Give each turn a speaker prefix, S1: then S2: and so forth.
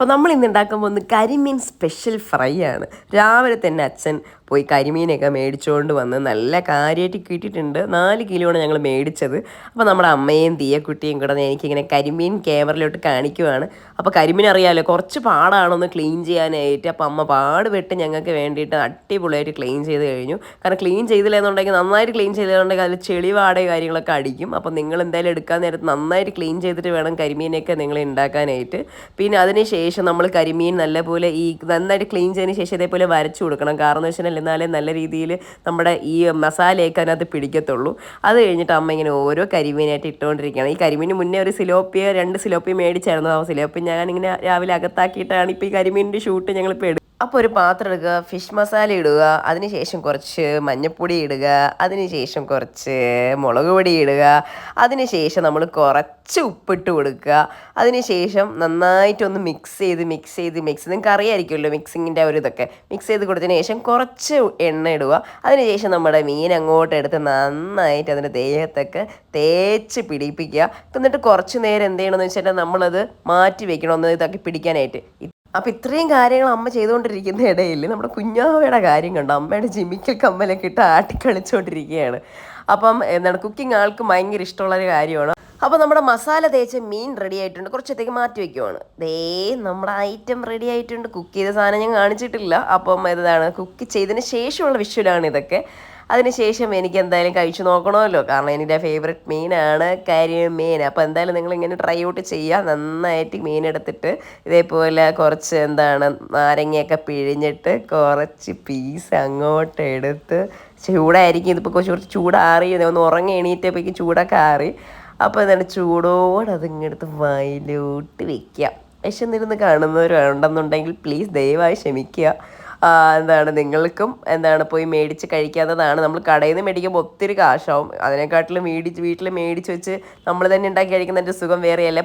S1: അപ്പോൾ നമ്മൾ ഇന്ന് ഉണ്ടാക്കാൻ പോകുന്നത് കരിമീൻ സ്പെഷ്യൽ ഫ്രൈ ആണ്. രാവിലെ തന്നെ അച്ഛൻ പോയി കരിമീനൊക്കെ മേടിച്ചുകൊണ്ട് വന്ന് നല്ല കാര്യമായിട്ട് കിട്ടിയിട്ടുണ്ട്. നാല് കിലോയാണ് ഞങ്ങൾ മേടിച്ചത്. അപ്പോൾ നമ്മുടെ അമ്മയും തീയക്കുട്ടിയും കൂടെ എനിക്കിങ്ങനെ കരിമീൻ ക്യാമറയിലോട്ട് കാണിക്കുവാണ്. അപ്പോൾ കരിമീൻ അറിയാമല്ലോ കുറച്ച് പാടാണൊന്ന് ക്ലീൻ ചെയ്യാനായിട്ട്. അപ്പോൾ അമ്മ പാടുപെട്ട് ഞങ്ങൾക്ക് വേണ്ടിയിട്ട് അടിപൊളിയായിട്ട് ക്ലീൻ ചെയ്ത് കഴിഞ്ഞു. കാരണം ക്ലീൻ ചെയ്തില്ലെന്നുണ്ടെങ്കിൽ നന്നായിട്ട് ക്ലീൻ ചെയ്തിട്ടുണ്ടെങ്കിൽ അതിൽ ചെളിവാടേ കാര്യങ്ങളൊക്കെ അടിക്കും. അപ്പോൾ നിങ്ങൾ എന്തായാലും എടുക്കാൻ നേരത്ത് നന്നായിട്ട് ക്ലീൻ ചെയ്തിട്ട് വേണം കരിമീനൊക്കെ നിങ്ങൾ ഉണ്ടാക്കാനായിട്ട്. പിന്നെ അതിന് ശേഷം നമ്മൾ കരിമീൻ നല്ലപോലെ ഈ നന്നായിട്ട് ക്ലീൻ ചെയ്തതിന് ശേഷം ഇതേപോലെ വരച്ചു കൊടുക്കണം. കാരണം എന്ന് വെച്ചാൽ എന്നാലേ നല്ല രീതിയിൽ നമ്മുടെ ഈ മസാലയൊക്കെ അതിനകത്ത് പിടിക്കത്തുള്ളൂ. അത് കഴിഞ്ഞിട്ട് അമ്മ ഇങ്ങനെ ഓരോ കരിമീനായിട്ട് ഇട്ടുകൊണ്ടിരിക്കുകയാണ് ഈ കരിമീന് മുന്നേ ഒരു സിലോപ്പിയ രണ്ട് സിലോപ്പിയ മേടിച്ചായിരുന്നു. ആ സിലോപ്പി ഞാനിങ്ങനെ രാവിലെ അകത്താക്കിയിട്ടാണ് ഇപ്പോൾ ഈ കരിമീനിന്റെ ഷൂട്ട് ഞങ്ങളിപ്പോൾ അപ്പോൾ ഒരു പാത്രം എടുക്കുക ഫിഷ് മസാല ഇടുക അതിനുശേഷം കുറച്ച് മഞ്ഞൾപ്പൊടി ഇടുക അതിനുശേഷം കുറച്ച് മുളക് പൊടി ഇടുക അതിനുശേഷം നമ്മൾ കുറച്ച് ഉപ്പിട്ട് കൊടുക്കുക. അതിനുശേഷം നന്നായിട്ടൊന്ന് മിക്സ് ചെയ്ത് മിക്സ് ചെയ്ത് മിക്സ് നിങ്ങൾക്ക് അറിയായിരിക്കുമല്ലോ മിക്സിങ്ങിന്റെ ഒരു ഇതൊക്കെ. മിക്സ് ചെയ്ത് കൊടുത്തതിന് ശേഷം കുറച്ച് എണ്ണ ഇടുക. അതിനുശേഷം നമ്മുടെ മീൻ അങ്ങോട്ട് എടുത്ത് നന്നായിട്ട് അതിന്റെ ദേഹത്തൊക്കെ തേച്ച് പിടിപ്പിക്കുക. എന്നിട്ട് കുറച്ച് നേരം എന്ത് ചെയ്യണമെന്ന് വെച്ചാൽ നമ്മളത് മാറ്റി വെക്കണം. ഒന്ന് ഇതാക്കി പിടിക്കാനായിട്ട്. അപ്പം ഇത്രയും കാര്യങ്ങൾ അമ്മ ചെയ്തുകൊണ്ടിരിക്കുന്ന ഇടയിൽ നമ്മുടെ കുഞ്ഞാവയുടെ കാര്യം കണ്ടു? അമ്മയുടെ ജിമിക്കൽ കമ്മലൊക്കെ ഇട്ട് ആട്ടിക്കളിച്ചുകൊണ്ടിരിക്കുകയാണ് അപ്പം എന്താണ് കുക്കിംഗ് ആൾക്ക് ഭയങ്കര ഇഷ്ടമുള്ളൊരു കാര്യമാണ്. അപ്പോൾ നമ്മുടെ മസാല തേച്ച മീൻ റെഡി ആയിട്ടുണ്ട്. കുറച്ചത്തേക്ക് മാറ്റി വെക്കുവാണ്. ദേ നമ്മുടെ ഐറ്റം റെഡി ആയിട്ടുണ്ട്. കുക്ക് ചെയ്ത സാധനം ഞാൻ കാണിച്ചിട്ടില്ല. അപ്പം ഇതാണ്. കുക്ക് ചെയ്തതിന് ശേഷമുള്ള വിഷ്വലാണ് ഇതൊക്കെ. അതിനുശേഷം എനിക്ക് എന്തായാലും കഴിച്ചു നോക്കണമല്ലോ. കാരണം എന്റെ ഫേവററ്റ് മീനാണ് കരിമീൻ. അപ്പോൾ എന്തായാലും നിങ്ങൾ ഇങ്ങനെ ട്രൈ ഔട്ട് ചെയ്യുക. നന്നായിട്ട് മീൻ എടുത്തിട്ട് ഇതേപോലെ കുറച്ച് എന്താണ് നാരങ്ങയൊക്കെ പിഴിഞ്ഞിട്ട് കുറച്ച് പീസ് അങ്ങോട്ട് എടുത്ത് ചൂടായിരിക്കും. ഇതിപ്പോൾ കുറച്ച് കുറച്ച് ചൂടാറി ഒന്ന് ഉറങ്ങി എണീറ്റപ്പോഴേക്കും ചൂടൊക്കെ ആറി. അപ്പോൾ എന്താണ് ചൂടോടെ അതിങ്ങെടുത്ത് വായിലോട്ട് വെക്കുക വിശന്നിരുന്ന് കാണുന്നവരുണ്ടെന്നുണ്ടെങ്കിൽ പ്ലീസ് ദയവായി ക്ഷമിക്കുക എന്താണ് നിങ്ങൾക്കും എന്താണ് പോയി മേടിച്ച് കഴിക്കാത്തതാണ്. നമ്മൾ കടയിൽ നിന്ന് മേടിക്കുമ്പോൾ ഒത്തിരി കാശാവും. അതിനെക്കാട്ടിലും മേടിച്ച് വീട്ടിൽ മേടിച്ച് വെച്ച് നമ്മൾ തന്നെ ഉണ്ടാക്കി കഴിക്കുന്നതിന്റെ സുഖം വേറെയല്ല.